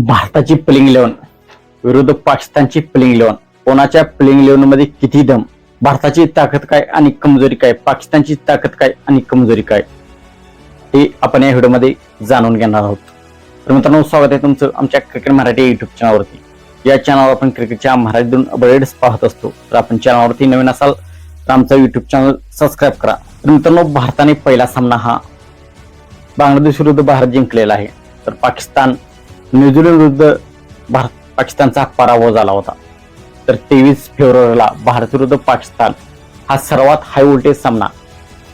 भारताची playing eleven विरुद्ध पाकिस्तानची प्लेइंग इलेव्हन कोणाच्या प्लेइंग इलेव्हनमध्ये किती दम? भारताची ताकद काय आणि कमजोरी काय? पाकिस्तानची ताकद काय आणि कमजोरी काय? हे आपण या व्हिडिओमध्ये जाणून घेणार आहोत. तर मित्रांनो स्वागत आहे तुमचं आमच्या क्रिकेट मराठी युट्यूब चॅनलवरती या चॅनलवर आपण क्रिकेटच्या मराठीतून अपडेट्स पाहत असतो. तर आपण चॅनलवरती नवीन असाल तर आमचा युट्यूब चॅनल सबस्क्राईब करा. तर मित्रांनो भारताने पहिला सामना हा बांगलादेश विरुद्ध भारत जिंकलेला आहे. तर पाकिस्तान न्यूझीलंड विरुद्ध भारत पाकिस्तानचा पराभव झाला होता. तर तेवीस फेब्रुवारीला भारत विरुद्ध पाकिस्तान हा सर्वात हाय व्होल्टेज सामना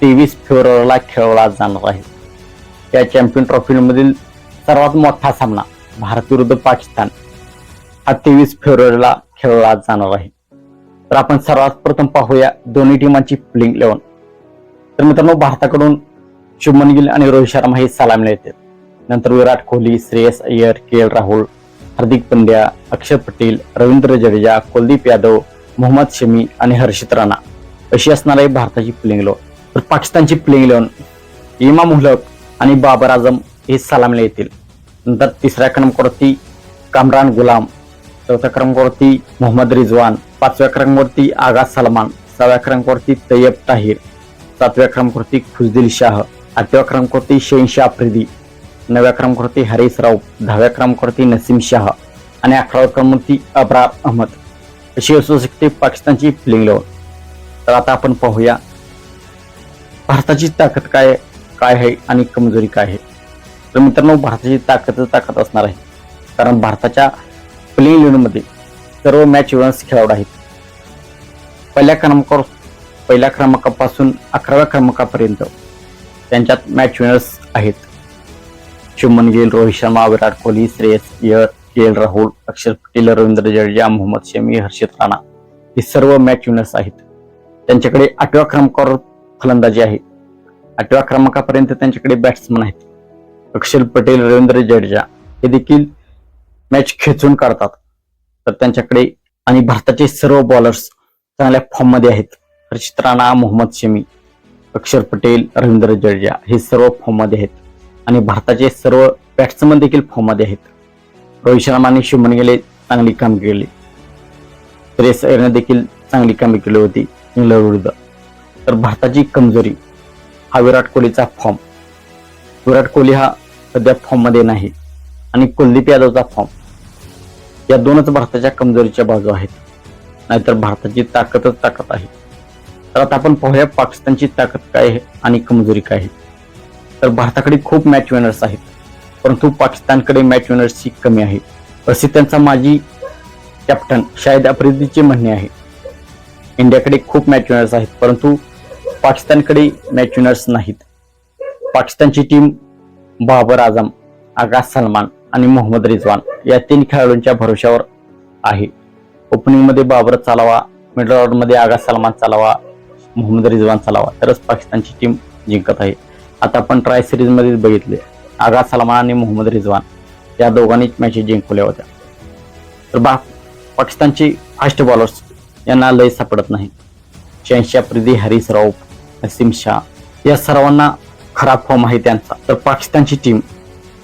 तेवीस फेब्रुवारीला खेळवला जाणार आहे. या चॅम्पियन ट्रॉफीमधील सर्वात मोठा सामना भारत विरुद्ध पाकिस्तान हा तेवीस फेब्रुवारीला खेळवला जाणार आहे. तर आपण सर्वात प्रथम पाहूया दोन्ही टीमांची प्लेइंग इलेव्हन तर मित्रांनो भारताकडून शुभमन गिल आणि रोहित शर्मा हे सलामीला येतात नंतर विराट कोहली श्रेयस अय्यर के एल राहुल हार्दिक पंड्या अक्षर पटेल रवींद्र जडेजा कुलदीप यादव मोहम्मद शमी आणि हर्षित राणा अशी असणार आहे भारताची प्लेइंग इलेव्हन. तर पाकिस्तानची प्लेइंग इलेव्हन इमाम उलक आणि बाबर आझम हे सलामीला येतील. नंतर तिसऱ्या क्रमांकावरती कामरान गुलाम चौथ्या क्रमांकावरती मोहम्मद रिजवान पाचव्या क्रमांकावरती आगा सलमान सहाव्या क्रमांकावरती तय्यब ताहिर सातव्या क्रमांकावरती खुजदिल शाह आठव्या क्रमांकावरती शेनशाह आफ्रिदी नव्या क्रमांकावरती हरीश राऊफ दहाव्या क्रमांकावरती नसीम शाह आणि अकराव्या क्रमांकावरती अब्रार अहमद. अशी असू शकते पाकिस्तानची प्लेइंग लेवल तर आता आपण पाहूया भारताची ताकद काय काय आहे आणि कमजोरी काय आहे. तर मित्रांनो भारताची ताकद ताकद असणार आहे. कारण भारताच्या प्लेइंग इलेव्हनमध्ये सर्व मॅच इव्हन्स खेळाडू आहेत. पहिल्या क्रमांकावर पहिल्या क्रमांकापासून अकराव्या क्रमांकापर्यंत त्यांच्यात मॅच विनर्स आहेत. शुभमन गिल रोहित शर्मा विराट कोहली श्रेयस अय्यर के एल राहुल अक्षर पटेल रवींद्र जडेजा मोहम्मद शमी हर्षित राणा हे सर्व मॅच विनर्स आहेत. त्यांच्याकडे आठव्या क्रमांकावर फलंदाजी आहे. आठव्या क्रमांकापर्यंत त्यांच्याकडे बॅट्समन आहेत. अक्षर पटेल रवींद्र जडेजा हे देखील मॅच खेचून काढतात. तर त्यांच्याकडे आणि भारताचे सर्व बॉलर्स चांगल्या फॉर्ममध्ये आहेत. हर्षित राणा मोहम्मद शमी अक्षर पटेल रवींद्र जडेजा हे सर्व फॉर्ममध्ये आहेत. आणि भारताचे सर्व बॅट्समन देखील फॉर्ममध्ये आहेत. रोहित शर्मा आणि शुभमन गेले चांगली कामगिरी केली. श्रेयस अय्यरने देखील चांगली कामगिरी केली होती इंग्लंड विरुद्ध. तर भारताची कमजोरी हा विराट कोहलीचा फॉर्म विराट कोहली हा सध्या फॉर्ममध्ये नाही आणि कुलदीप यादवचा फॉर्म या दोनच भारताच्या कमजोरीच्या बाजू आहेत. नाहीतर भारताची ताकदच ताकद आहे. तर आता आपण पाहूया पाकिस्तानची ताकद काय आहे आणि कमजोरी काय आहे. तर भारताकडे खूप मॅच विनर्स आहेत. परंतु पाकिस्तानकडे मॅच विनर्सची कमी आहे असे त्यांचा माजी कॅप्टन शाहिद आफ्रिदीचे म्हणणे आहे. इंडियाकडे खूप मॅच विनर्स आहेत परंतु पाकिस्तानकडे मॅच विनर्स नाहीत. पाकिस्तानची टीम बाबर आझम आगास सलमान आणि मोहम्मद रिजवान या तीन खेळाडूंच्या भरोश्यावर आहे. ओपनिंगमध्ये बाबर चालावा मिडल ऑर्डरमध्ये आगास सलमान चालावा मोहम्मद रिजवान चालावा तरच पाकिस्तानची टीम जिंकत आहे. आता आपण ट्राय सिरीजमध्येच बघितले. आगा सलमान आणि मोहम्मद रिजवान. या दोघांनीच मॅचेस जिंकवल्या होत्या. तर बा पाकिस्तानचे फास्ट बॉलर्स यांना लय सापडत नाही. शहनशाह प्रिदी हरीस राऊफ नसीम शाह या सर्वांना खराब फॉर्म आहे त्यांचा. तर पाकिस्तानची टीम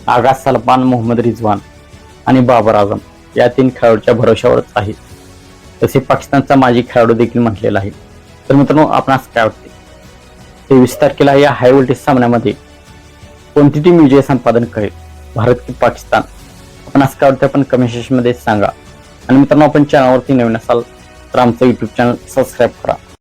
आगा सलमान मोहम्मद रिजवान आणि बाबर आझम या तीन खेळाडूच्या भरोशावरच आहे. तसे पाकिस्तानचा माजी खेळाडू देखील म्हटलेला आहे. तर मित्रांनो आपणास काय वाटते तेवीस तारखेला या हाय व्होल्टेज सामन्यामध्ये. कोणती टीम विजय संपादन करेल? भारत की पाकिस्तान? आपणास काय आपण कमेंट सेक्शनमध्ये सांगा. आणि मित्रांनो आपण चॅनलवरती नवीन असाल तर आमचं यूट्यूब चॅनल सबस्क्राईब करा.